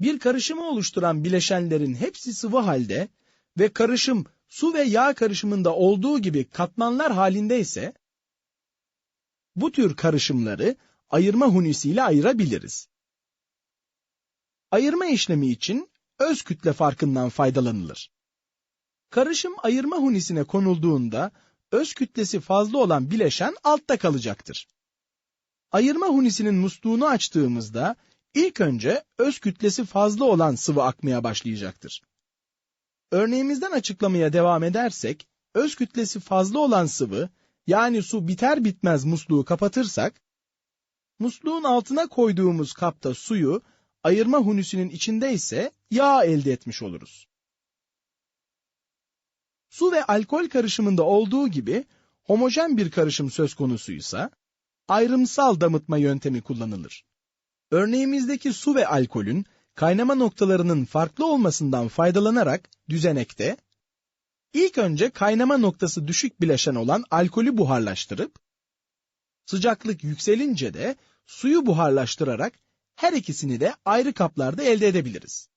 Bir karışımı oluşturan bileşenlerin hepsi sıvı halde ve karışım su ve yağ karışımında olduğu gibi katmanlar halinde ise bu tür karışımları ayırma hunisiyle ayırabiliriz. Ayırma işlemi için öz kütle farkından faydalanılır. Karışım ayırma hunisine konulduğunda öz kütlesi fazla olan bileşen altta kalacaktır. Ayırma hunisinin musluğunu açtığımızda ilk önce öz kütlesi fazla olan sıvı akmaya başlayacaktır. Örneğimizden açıklamaya devam edersek, öz kütlesi fazla olan sıvı, yani su biter bitmez musluğu kapatırsak, musluğun altına koyduğumuz kapta suyu, ayırma hunisinin içinde ise yağ elde etmiş oluruz. Su ve alkol karışımında olduğu gibi homojen bir karışım söz konusuysa ayrımsal damıtma yöntemi kullanılır. Örneğimizdeki su ve alkolün kaynama noktalarının farklı olmasından faydalanarak düzenekte ilk önce kaynama noktası düşük bileşen olan alkolü buharlaştırıp sıcaklık yükselince de suyu buharlaştırarak her ikisini de ayrı kaplarda elde edebiliriz.